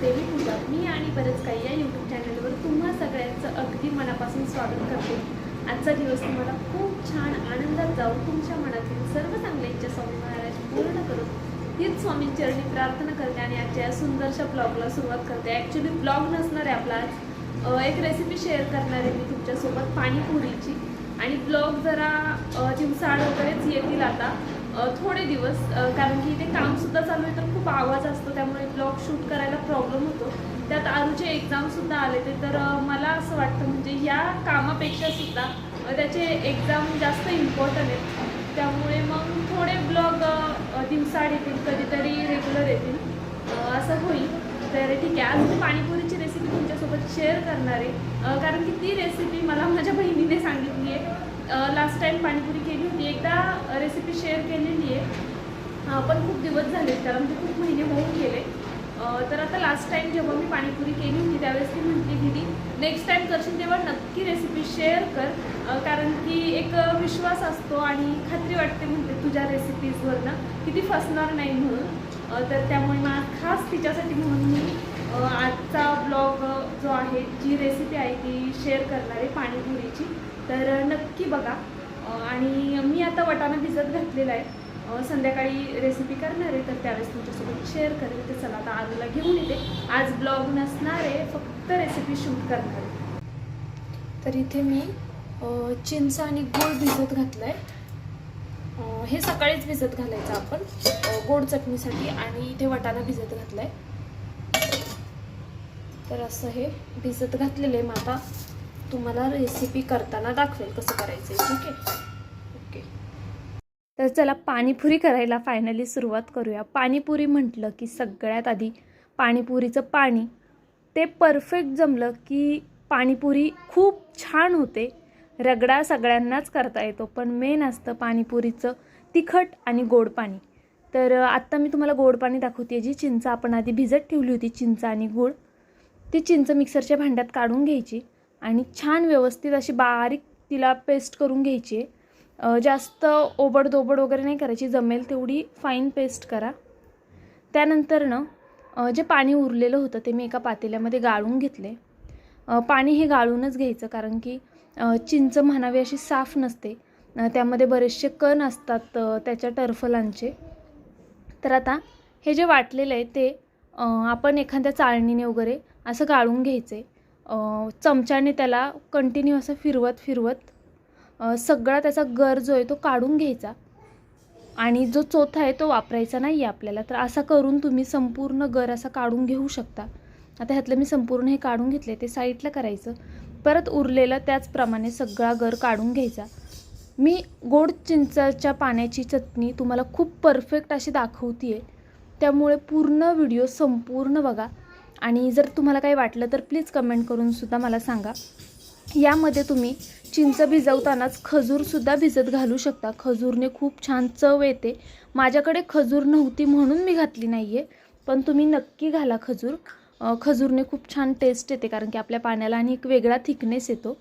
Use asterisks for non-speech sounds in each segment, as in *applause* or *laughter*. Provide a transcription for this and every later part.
देवी पूजा मी आणि बरंच काही या यूट्यूब चॅनलवर तुम्हा सगळ्यांचं अगदी मनापासून स्वागत करते. आजचा दिवस तुम्हाला खूप छान आनंदात जाऊन तुमच्या मनातील सर्व चांगल्या इच्छा स्वामी महाराज पूर्ण करून हीच स्वामींचरणी प्रार्थना करते आणि आजच्या या सुंदरशा ब्लॉगला सुरुवात करते. ॲक्च्युली ब्लॉग नसणार आहे आपला आज. एक रेसिपी शेअर करणार आहे मी तुमच्यासोबत पाणीपुरीची. आणि ब्लॉग जरा अ, दिवसाआड वगैरेच येतील आता. थोडे दिवस कारण की इथे कामसुद्धा चालू आहे तर खूप आवाज असतो त्यामुळे ब्लॉग शूट करायला प्रॉब्लेम होतो. त्यात आरूचे एक्झामसुद्धा आले ते तर मला असं वाटतं म्हणजे या कामापेक्षा सुद्धा त्याचे एक्झाम जास्त इम्पॉर्टंट आहेत. त्यामुळे मग थोडे ब्लॉग दिवसाआड येतील कधीतरी रेग्युलर येतील. असं होईल. तर ठीक आहे आज मी पाणीपुरीची रेसिपी तुमच्यासोबत शेअर करणार आहे. कारण की ती रेसिपी मला माझ्या बहिणीने सांगितली आहे. लास्ट टाईम पाणीपुरी केली होती. एकदा रेसिपी शेअर केलेली आहे अ, पण खूप दिवस झाले त्याला म्हणजे खूप महिने होऊन गेले. तर आता लास्ट टाईम जेव्हा मी पाणीपुरी केली होती त्यावेळेस ती म्हटली दिली नेक्स्ट टाईम करशील तेव्हा नक्की रेसिपी शेअर कर. कारण की एक विश्वास असतो आणि खात्री वाटते म्हणते तुझ्या रेसिपीजवरनं की ती फसणार नाही म्हणून. तर त्यामुळे मला खास तिच्यासाठी म्हणून मी आजचा ब्लॉग जो आहे जी रेसिपी आहे ती शेअर करणार आहे पाणीपुरीची. तर नक्की बघा. आणि मी आता वटाणा भिजत घातलेला आहे. संध्याकाळी रेसिपी करणार आहे तर त्यावेळेस तुमच्यासोबत शेअर करेल. तर चला आता आलूला घेऊन येते. आज ब्लॉग नसणार आहे फक्त रेसिपी शूट करणार आहे. तर इथे मी चिंच आणि गूळ भिजत घातलं आहे हे सकाळीच भिजत घालायचं आपण गोड चटणीसाठी आणि इथे वटाणा भिजत घातला आहे तर असं हे भिजत घातलेलं आहे. मग आता तुम्हाला रेसिपी करताना दाखवेल कसं करायचं आहे ठीक आहे? तर चला पाणीपुरी करायला फायनली सुरुवात करूया. पाणीपुरी म्हटलं की सगळ्यात आधी पाणीपुरीचं पाणी. ते परफेक्ट जमलं की पाणीपुरी खूप छान होते. रगडा सगळ्यांनाच करता येतो पण मेन असतं पाणीपुरीचं तिखट आणि गोड पाणी. तर आत्ता मी तुम्हाला गोड पाणी दाखवते जी. चिंच आपण आधी भिजत ठेवली होती चिंच आणि गूळ ती चिंच मिक्सरच्या भांड्यात काढून घ्यायची आणि छान व्यवस्थित अशी बारीक तिला पेस्ट करून घ्यायची आहे. जास्त ओबडधोबड वगैरे नाही करायची. जमेल तेवढी फाईन पेस्ट करा. त्यानंतर ना जे पाणी उरलेलं होतं ते मी एका पातेल्यामध्ये गाळून घेतले. पाणी हे गाळूनच घ्यायचं कारण की चिंच म्हणावी अशी साफ नसते. त्यामध्ये बरेचसे कण असतात त्याच्या टर्फलांचे. तर आता हे जे वाटलेलं आहे ते आपण एखाद्या चाळणीने वगैरे असं गाळून घ्यायचं. आहे चमच्याने त्याला कंटिन्यू असं फिरवत फिरवत सगळा त्याचा गर जो आहे तो काढून घ्यायचा. आणि जो चोथा आहे तो वापरायचा नाही आहे आपल्याला. तर असा करून तुम्ही संपूर्ण गर असा काढून घेऊ शकता. आता ह्यातलं मी संपूर्ण हे काढून घेतले ते साईडला करायचं. परत उरलेलं त्याचप्रमाणे सगळा गर काढून घ्यायचा. मी गोड चिंचाच्या पाण्याची चटणी तुम्हाला खूप परफेक्ट अशी दाखवते आहे त्यामुळे पूर्ण व्हिडिओ संपूर्ण बघा. आणि जर तुम्हाला काही वाटलं तर प्लीज कमेंट करून सुद्धा मला सांगा. यामध्ये तुम्ही चिंच भिजवतानाच खजूरसुद्धा भिजत घालू शकता. खजूरने खूप छान चव येते. माझ्याकडे खजूर नव्हती म्हणून मी घातली नाही आहे पण तुम्ही नक्की घाला खजूर. खजूरने खूप छान टेस्ट येते कारण की आपल्या पाण्याला आणि एक वेगळा थिकनेस येतो.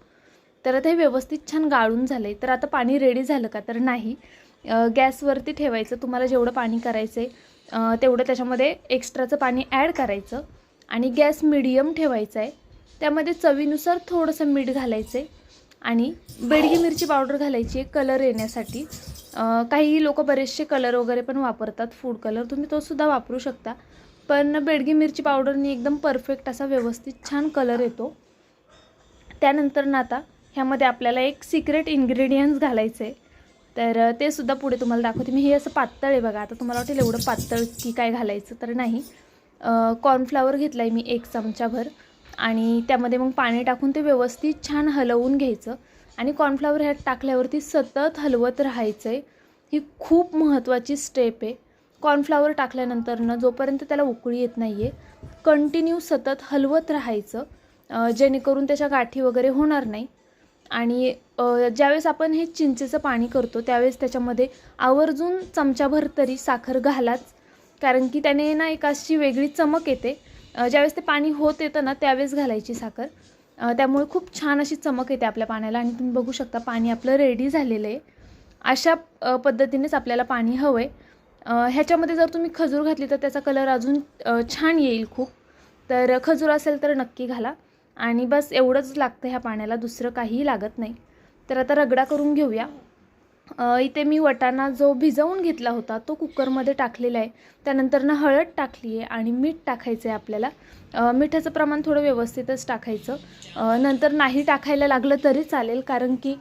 तर आता हे व्यवस्थित छान गाळून झालं आहे तर आता पाणी रेडी झालं का? तर नाही. गॅसवरती ठेवायचं. तुम्हाला जेवढं पाणी करायचं आहे तेवढं त्याच्यामध्ये एक्स्ट्राचं पाणी ॲड करायचं. आणि गॅस मिडियम ठेवायचा आहे त्यामध्ये चवीनुसार थोडंसं मीठ घालायचं आहे आणि बेडगी मिरची पावडर घालायची आहे कलर येण्यासाठी. काही लोक बरेचसे कलर वगैरे पण वापरतात फूड कलर तुम्ही तोसुद्धा वापरू शकता. पण बेडगी मिरची पावडरनी एकदम परफेक्ट असा व्यवस्थित छान कलर येतो. त्यानंतर ना आता ह्यामध्ये आपल्याला एक सिक्रेट इन्ग्रेडियंट्स घालायचं आहे तर ते सुद्धा पुढे तुम्हाला दाखवते. मी हे असं पातळ आहे बघा आता तुम्हाला वाटेल एवढं पातळ की काय घालायचं तर नाही. कॉर्नफ्लावर घेतला आहे मी एक चमचाभर. आणि त्यामध्ये मग पाणी टाकून ते व्यवस्थित छान हलवून घ्यायचं. आणि कॉर्नफ्लावर ह्यात टाकल्यावरती सतत हलवत राहायचं आहे ही खूप महत्त्वाची स्टेप आहे. कॉर्नफ्लावर टाकल्यानंतरनं जोपर्यंत त्याला उकळी येत नाही आहे कंटिन्यू सतत हलवत राहायचं जेणेकरून त्याच्या गाठी वगैरे होणार नाही. आणि ज्यावेळेस आपण हे चिंचेचं पाणी करतो त्यावेळेस त्याच्यामध्ये आवर्जून चमचाभर तरी साखर घालाच. कारण की त्याने ना एक अशी वेगळी चमक येते. ज्यावेळेस ते पाणी होत येतं ना त्यावेळेस घालायची साखर. त्यामुळे खूप छान अशी चमक येते आपल्या पाण्याला आणि तुम्ही बघू शकता पाणी आपलं रेडी झालेलं आहे. अशा पद्धतीनेच आपल्याला पाणी हवं आहे ह्याच्यामध्ये जर तुम्ही खजूर घातली तर त्याचा कलर अजून छान येईल खूप. तर खजूर असेल तर नक्की घाला. आणि बस एवढंच लागतं ह्या पाण्याला दुसरं काहीही लागत नाही. तर आता रगडा करून घेऊया. इथे मी वटाणा जो भिजवून घेतला होता तो कुकरमध्ये टाकलेला आहे. त्यानंतर ना हळद टाकली आहे आणि मीठ टाकायचं आहे आपल्याला मिठाचं प्रमाण थोडं व्यवस्थितच टाकायचं. नंतर नाही टाकायला लागलं तरी चालेल कारण की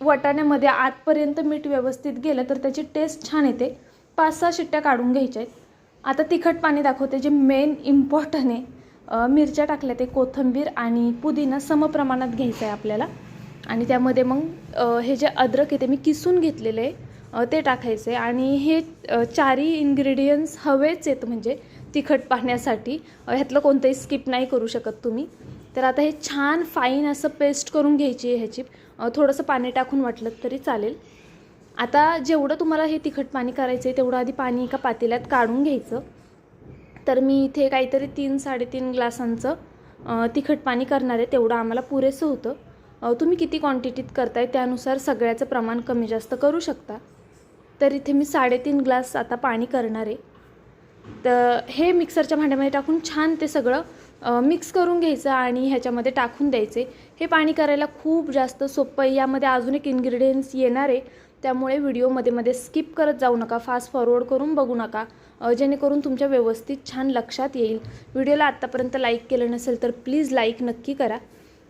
वटाण्यामध्ये आतपर्यंत मीठ व्यवस्थित गेलं तर त्याची टेस्ट छान येते. पाच सहा शिट्ट्या काढून घ्यायच्या आहेत आता तिखट पाणी दाखवते जे मेन इम्पॉर्टंट आहे. मिरच्या टाकल्या ते कोथिंबीर आणि पुदिना समप्रमाणात घ्यायचं आहे आपल्याला. आणि त्यामध्ये मग हे जे अद्रक आहे ते मी किसून घेतलेलं आहे ते टाकायचं. आहे आणि हे चारही इन्ग्रेडियंट्स हवेच आहेत म्हणजे तिखट पाहण्यासाठी ह्यातलं कोणतंही स्किप नाही करू शकत तुम्ही. तर आता हे छान फाईन असं पेस्ट करून घ्यायची आहे ह्याची. थोडंसं पाणी टाकून वाटलं तरी चालेल. आता जेवढं तुम्हाला हे तिखट पाणी करायचं आहे तेवढं आधी पाणी एका पातेल्यात काढून घ्यायचं. तर मी इथे काहीतरी तीन साडेतीन ग्लासांचं तिखट पाणी करणार आहे. तेवढं आम्हाला पुरेसं होतं. तुम्ही किती क्वांटिटीत करताय त्यानुसार सगळ्याचं प्रमाण कमी जास्त करू शकता. तर इथे मी साडेतीन ग्लास आता पाणी करणार आहे. तर हे मिक्सरच्या भांड्यामध्ये टाकून छान ते सगळं मिक्स करून घ्यायचं आणि ह्याच्यामध्ये टाकून द्यायचे. हे पाणी करायला खूप जास्त सोपं आहे. यामध्ये अजून एक इन्ग्रेडियंट्स येणार आहे. त्यामुळे व्हिडिओमध्ये मध्ये स्किप करत जाऊ नका. फास्ट फॉरवर्ड करून बघू नका. जेणेकरून तुमच्या व्यवस्थित छान लक्षात येईल. व्हिडिओला आत्तापर्यंत लाईक केलं नसेल तर प्लीज लाईक नक्की करा.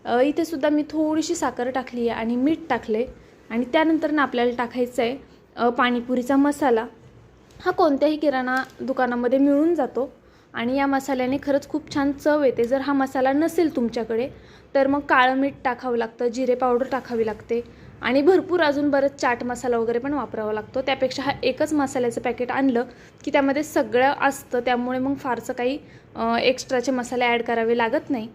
इथे सुद्धा मी थोडीशी साखर टाकली आहे आणि मीठ टाकले आणि त्यानंतर ना आपल्याला टाकायचं आहे पाणीपुरीचा मसाला. हा कोणत्याही किराणा दुकानामध्ये मिळून जातो. आणि या मसाल्याने खरंच खूप छान चव येते. जर हा मसाला नसेल तुमच्याकडे तर मग काळं मीठ टाकावं लागतं जिरे पावडर टाकावी लागते. आणि भरपूर अजून बरंच चाट मसाला वगैरे पण वापरावा लागतो. त्यापेक्षा हा एकच मसाल्याचं पॅकेट आणलं की त्यामध्ये सगळं असतं. त्यामुळे मग फारसं काही एक्स्ट्राचे मसाले ॲड करावे लागत नाही.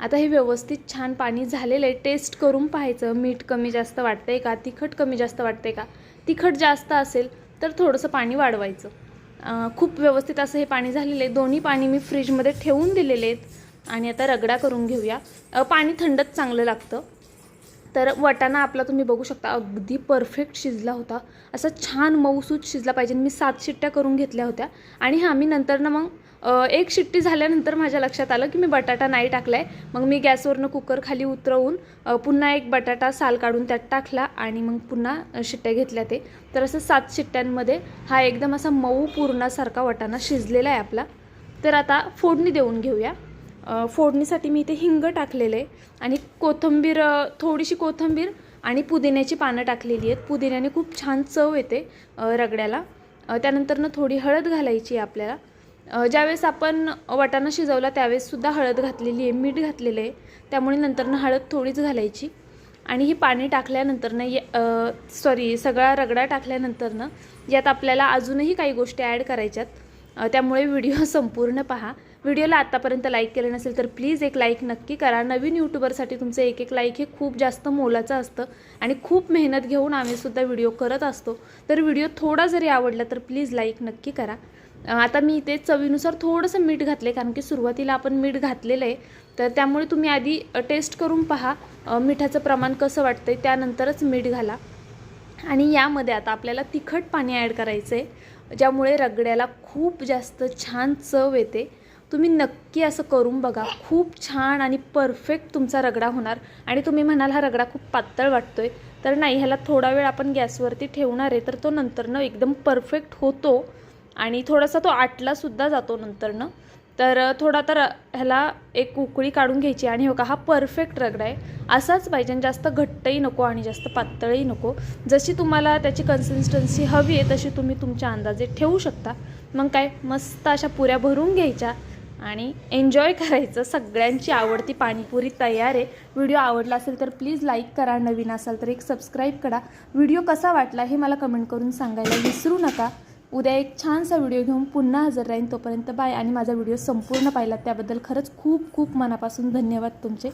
आता हे व्यवस्थित छान पाणी झालेलं आहे. टेस्ट करून पाहायचं. मीठ कमी जास्त वाटतं आहे का? तिखट कमी जास्त वाटतं आहे का? तिखट जास्त असेल तर थोडंसं पाणी वाढवायचं. खूप व्यवस्थित असं हे पाणी झालेलं आहे. दोन्ही पाणी मी फ्रीजमध्ये ठेवून दिलेले आहेत. आणि आता रगडा करून घेऊया. पाणी थंडच चांगलं लागतं. तर वटाणा आपला तुम्ही बघू शकता अगदी परफेक्ट शिजला होता. असा छान मऊसूत शिजला पाहिजे. मी सात शिट्ट्या करून घेतल्या होत्या. आणि हां मी नंतर ना मग एक शिट्टी झाल्यानंतर माझ्या लक्षात आलं की मी बटाटा नाही टाकला आहे मग मी गॅसवरनं कुकर खाली उतरवून पुन्हा एक बटाटा साल काढून त्यात टाकला आणि मग पुन्हा शिट्ट्या घेतल्या ते. तर असं सात शिट्ट्यांमध्ये हा एकदम असा मऊ पूर्णासारखा वटाणा शिजलेला आहे आपला. तर आता फोडणी देऊन घेऊया. फोडणीसाठी मी इथे हिंग टाकलेलं आहे आणि कोथिंबीर थोडीशी कोथिंबीर आणि पुदिन्याची पानं टाकलेली आहेत. पुदिन्याने खूप छान चव येते रगड्याला. त्यानंतरनं थोडी हळद घालायची आपल्याला. ज्यावेळेस आपण वाटाणा शिजवला त्यावेळेससुद्धा हळद घातलेली आहे मीठ घातलेलं आहे. त्यामुळे नंतरनं हळद थोडीच घालायची. आणि ही पाणी टाकल्यानंतरनं ये सॉरी सगळा रगडा टाकल्यानंतरनं यात आपल्याला अजूनही काही गोष्टी ॲड करायच्यात. त्यामुळे व्हिडिओ *laughs* संपूर्ण पहा. व्हिडिओला आत्तापर्यंत लाईक केलं नसेल तर प्लीज एक लाईक नक्की करा. नवीन यूट्यूबरसाठी तुमचं एक एक लाईक हे खूप जास्त मोलाचं असतं. आणि खूप मेहनत घेऊन आम्हीसुद्धा व्हिडिओ करत असतो. तर व्हिडिओ थोडा जरी आवडला तर प्लीज लाईक नक्की करा. आता मी इथे चवीनुसार थोडंसं मीठ घातले कारण की सुरुवातीला आपण मीठ घातलेलं आहे तर त्यामुळे तुम्ही आधी टेस्ट करून पहा मिठाचं प्रमाण कसं वाटतं आहे त्यानंतरच मीठ घाला. आणि यामध्ये आता आपल्याला तिखट पाणी ॲड करायचं आहे ज्यामुळे रगड्याला खूप जास्त छान चव येते. तुम्ही नक्की असं करून बघा खूप छान आणि परफेक्ट तुमचा रगडा होणार. आणि तुम्ही म्हणाल हा रगडा खूप पातळ वाटतो आहे तर नाही ह्याला थोडा वेळ आपण गॅसवरती ठेवणार आहे तर तो नंतरनं एकदम परफेक्ट होतो. आणि थोडासा तो आटलासुद्धा जातो नंतरनं. तर थोडा तर ह्याला एक उकळी काढून घ्यायची आणि हो का हा परफेक्ट रगडा आहे. असाच पाहिजे आणि जास्त घट्टही नको आणि जास्त पातळही नको. जशी तुम्हाला त्याची कन्सिस्टन्सी हवी आहे तशी तुम्ही तुमच्या अंदाजे ठेवू शकता. मग काय मस्त अशा पुऱ्या भरून घ्यायच्या आणि एन्जॉय करायचं. सगळ्यांची आवडती पाणीपुरी तयार आहे. व्हिडिओ आवडला असेल तर प्लीज लाईक करा. नवीन असाल तर एक सबस्क्राईब करा. व्हिडिओ कसा वाटला हे मला कमेंट करून सांगायला विसरू नका. उद्या एक छानसा व्हिडिओ घेऊन पुन्हा हजर राहीन तोपर्यंत बाय आणि माझा व्हिडिओ संपूर्ण पाहिला त्याबद्दल खरंच खूप खूप मनापासून धन्यवाद तुमचे.